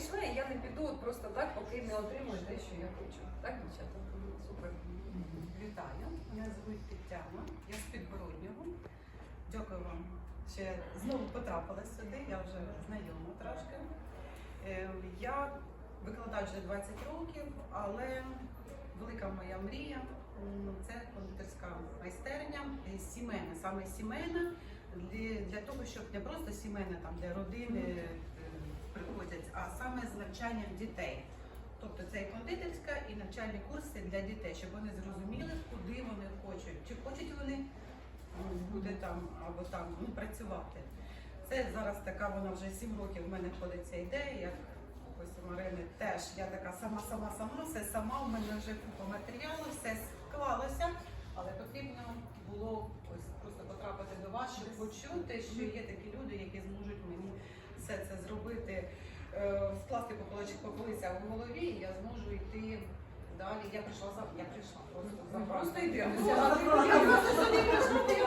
прийшла, і я не піду от просто так, поки не отримую те, що я хочу. Так, дівчата? Супер. Вітаю, мене звуть Тетяна, я з Підгороднього. Дякую вам, що я знову потрапила сюди, я вже знайома трошки. Е, Я викладач вже 20 років, але велика моя мрія це кондитерська майстерня, е, сімейна, саме сімейна, для, того, щоб не просто сімейна, там, де родини е, приходять, навчанням дітей. Тобто це і кондитерська, і навчальні курси для дітей, щоб вони зрозуміли, куди вони хочуть, чи хочуть вони бути там або там ну, працювати. Це зараз така, вона вже 7 років в мене ходить ця ідея. Як ось у Марини теж я така сама, сама, сама, все сама. У мене вже купа матеріалу, все склалося, але потрібно було ось просто потрапити до вас, щоб почути, що є такі люди, які зможуть мені все це зробити, е, скласти по полицях в голові, і я зможу йти далі. Я прийшла за я прийшла просто за Просто йти. Я Ну, просто прийшла, я